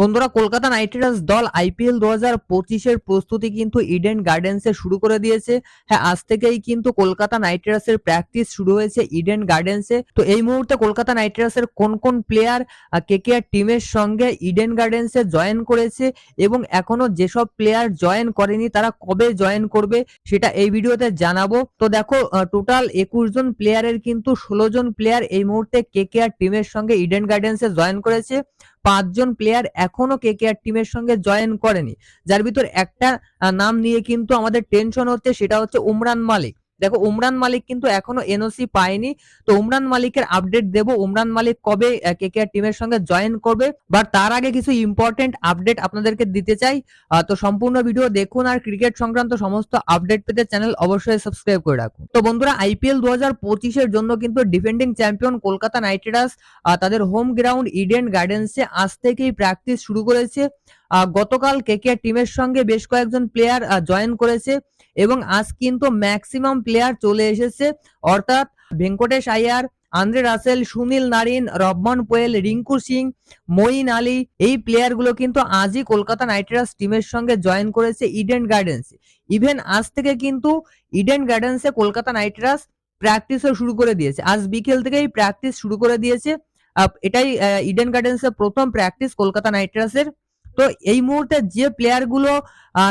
বন্ধুরা, Kolkata night Riders দল IPL দু হাজার পঁচিশের প্রস্তুতি কিন্তু ইডেন গার্ডেন্সে শুরু করে দিয়েছে। হ্যাঁ আজ থেকেই কিন্তু কলকাতা নাইট রাইডার্সের প্র্যাকটিস শুরু হয়েছে ইডেন গার্ডেন্সে তো এই মুহূর্তে কলকাতা নাইট রাইডার্সের কোন কোন প্লেয়ার কেকেআর টিমের সঙ্গে ইডেন গার্ডেন্সে জয়েন করেছে এবং এখনও যেসব প্লেয়ার জয়েন করেনি, তারা কবে জয়েন করবে, সেটা এই ভিডিওতে জানাব। তো দেখো টোটাল একুশ জন প্লেয়ারের কিন্তু ষোলো জন প্লেয়ার এই মুহূর্তে কেকেআর টিমের সঙ্গে ইডেন গার্ডেন্সে জয়েন করেছে। পাঁচজন প্লেয়ার এখনও কে কেকেআর টিমের সঙ্গে জয়েন করেনি। যার ভিতর একটা নাম নিয়ে কিন্তু আমাদের টেনশন হচ্ছে, সেটা হচ্ছে উমরান মালিক। দেখো, উমরান মালিক কিন্তু এখনও এনওসি পায়নি। তো উমরান মালিকের আপডেট দেব। উমরান মালিক কবে কেকেআর টিমের সঙ্গে জয়েন করবে? বাট তার আগে কিছু ইম্পর্টেন্ট আপডেট আপনাদেরকে দিতে চাই। তো সম্পূর্ণ ভিডিও দেখুন আর ক্রিকেট সংক্রান্ত সমস্ত আপডেট পেতে চ্যানেল অবশ্যই সাবস্ক্রাইব করে রাখুন। তো বন্ধুরা আইপিএল দু হাজার পঁচিশের জন্য কিন্তু defending champion Kolkata knight riders তাদের হোম গ্রাউন্ড ইডেন গার্ডেন্সে আজ থেকেই প্র্যাকটিস শুরু করেছে। গতকাল কেকেআর টিমের সঙ্গে বেশ কয়েকজন প্লেয়ার জয়েন করেছে। এবং আজ কিন্তু ম্যাক্সিমাম প্লেয়ার চলে এসেছে। অর্থাৎ Venkatesh Iyer, Andre Russell, Sunil Narine Rovman Powell, Rinku Singh, Moeen Ali, এই প্লেয়ারগুলো কিন্তু আজই কলকাতা নাইট রাইডার্স টিমের সঙ্গে জয়েন করেছে ইডেন গার্ডেন্সে ইভেন আজ থেকে কিন্তু ইডেন গার্ডেন্সে কলকাতা নাইট রাইডার্স প্র্যাকটিসও শুরু করে দিয়েছে। আজ বিকেল থেকেই প্র্যাকটিস শুরু করে দিয়েছে। এটাই ইডেন গার্ডেন্সের প্রথম প্র্যাকটিস কলকাতা নাইট রাইডার্সের। তো এই মুহূর্তে যে প্লেয়ারগুলো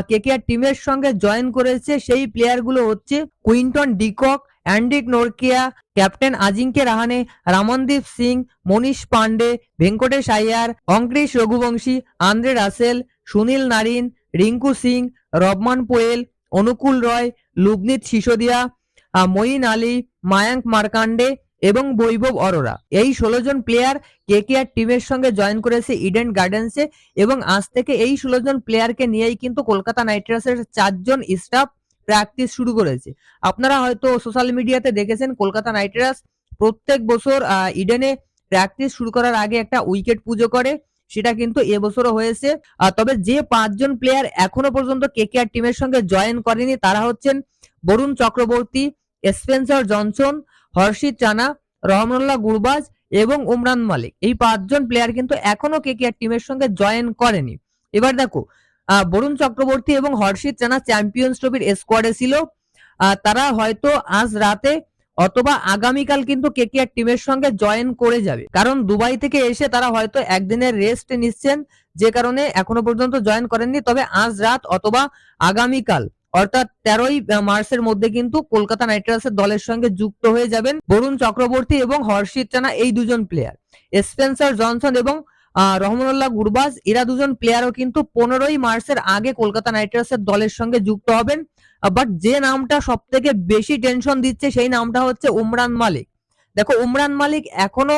কেকেআর টিমের সঙ্গে জয়েন করেছে, সেই প্লেয়ারগুলো হচ্ছে Quinton de Kock অ্যান্ডিক Nortje, captain Ajinkya Rahane, Ramandeep Singh, Manish Pandey Venkatesh Iyer Angkrish Raghuvanshi, Andre Russell, Sunil Narine, Rinku Singh, Rovman Powell, Anukul Roy, Luvnith Sisodia Moeen Ali, Mayank Markande এবং বৈভব অরোরা। এই ষোলো জন player KKR টিমের সঙ্গে join করেছে Eden গার্ডেন্সে এবং আজ থেকে এই ষোলো জন প্লেয়ারকে নিয়েই কিন্তু কলকাতা নাইট রাইডার্সের চারজন স্টাফ প্র্যাকটিস শুরু করেছে। আপনারা হয়তো সোশ্যাল মিডিয়াতে দেখেছেন কলকাতা নাইট রাইডার্স প্রত্যেক বছর ইডেনে প্র্যাকটিস শুরু করার আগে একটা উইকেট পুজো করে, সেটা কিন্তু এবছরও হয়েছে। তবে যে পাঁচজন প্লেয়ার এখনও পর্যন্ত কেকেআর টিমের সঙ্গে জয়েন করেনি, তারা হচ্ছেন বরুণ চক্রবর্তী স্পেন্সার জনসন হর্ষিত চানা রহমানুল্লাহ গুরবাজ এবং উমরান মালিক। এই পাঁচজন প্লেয়ার কিন্তু এখনও কেকেআর টিমের সঙ্গে জয়েন করেনি। এবার দেখো বরুণ চক্রবর্তী এবং হর্ষিত চানা চ্যাম্পিয়ন্স ট্রফির স্কোয়াডে ছিল। তারা হয়তো আজ রাতে অথবা আগামীকাল কিন্তু কে কেকেআর টিমের সঙ্গে জয়েন করে যাবে। কারণ দুবাই থেকে এসে তারা হয়তো একদিনের রেস্ট নিচ্ছেন, যে কারণে এখনও পর্যন্ত জয়েন করেননি। তবে আজ রাত অথবা আগামীকাল অর্থাৎ তেরোই মার্চের মধ্যে কিন্তু কলকাতা নাইট রাইডার্সের দলের সঙ্গে যুক্ত হয়ে যাবেন বরুণ চক্রবর্তী এবং হর্ষিত চানা এই দুজন প্লেয়ার স্পেন্সার জনসন এবং রহমানুল্লাহ গুরবাজ, এরা দুজন প্লেয়ারও কিন্তু পনেরোই মার্চের আগে কলকাতা নাইট রাইডার্সের দলের সঙ্গে যুক্ত হবেন। বাট যে নামটা সব থেকে বেশি টেনশন দিচ্ছে সেই নামটা হচ্ছে উমরান মালিক। দেখো, উমরান মালিক এখনও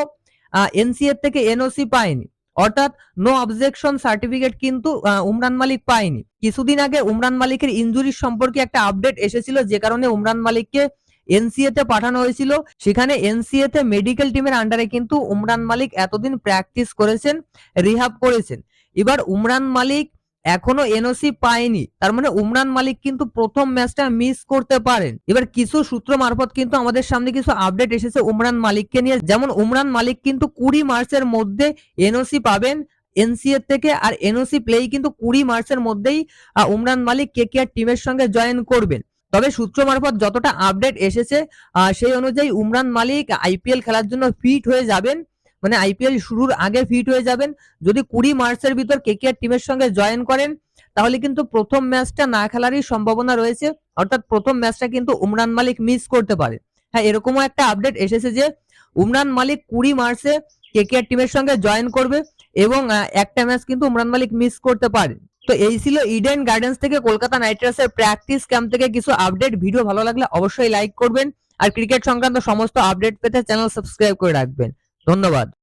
এনসিএর থেকে এনওসি পায়নি। অর্থাৎ নো অবজেকশন সার্টিফিকেট কিন্তু উমরান মালিক পায়নি। কিছুদিন আগে উমরান মালিকের ইঞ্জুরি সম্পর্কে একটা আপডেট এসেছিল, যে কারণে উমরান মালিককে এনসিএ তে পাঠানো হয়েছিল। সেখানে এনসিএ তে মেডিকেল টিমের আন্ডারে কিন্তু উমরান মালিক এতদিন প্র্যাকটিস করেছেন রিহাব করেছেন। এবার উমরান মালিক এখনও এনওসি পায়নি। তার মানে উমরান মালিক কিন্তু প্রথম ম্যাচটা মিস করতে পারেন। এবার কিছু সূত্র মারফত কিন্তু আমাদের সামনে কিছু আপডেট এসেছে উমরান মালিককে নিয়ে। যেমন উমরান মালিক কিন্তু কুড়ি মার্চের মধ্যে এনওসি পাবেন এনসিএ থেকে, আর এনওসি প্লেই কিন্তু কুড়ি মার্চের মধ্যেই উমরান মালিক কে কেকেআর টিমের সঙ্গে জয়েন করবেন। তবে সূত্র মারফত যতটা আপডেট এসেছে সেই অনুযায়ী উমরান মালিক আইপিএল খেলার জন্য ফিট হয়ে যাবেন। মানে আইপিএল শুরুর আগে ফিট হয়ে যাবেন। যদি কুড়ি মার্চের ভিতর কেকেআর টিমের সঙ্গে জয়েন করেন, তাহলে কিন্তু প্রথম ম্যাচটা না খেলারই সম্ভাবনা রয়েছে। অর্থাৎ প্রথম ম্যাচটা কিন্তু উমরান মালিক মিস করতে পারে। হ্যাঁ এরকমও একটা আপডেট এসেছে যে, উমরান মালিক কুড়ি মার্চে কেকেআর টিমের সঙ্গে জয়েন করবে এবং একটা ম্যাচ কিন্তু উমরান মালিক মিস করতে পারে। তো এই ছিল ইডেন গার্ডেন্স থেকে কলকাতা নাইট রাইডার্সের প্র্যাকটিস ক্যাম্প থেকে কিছু আপডেট ভিডিও ভালো লাগলে অবশ্যই লাইক করবেন। আর ক্রিকেট সংক্রান্ত সমস্ত আপডেট পেতে চ্যানেল সাবস্ক্রাইব করে রাখবেন। ধন্যবাদ।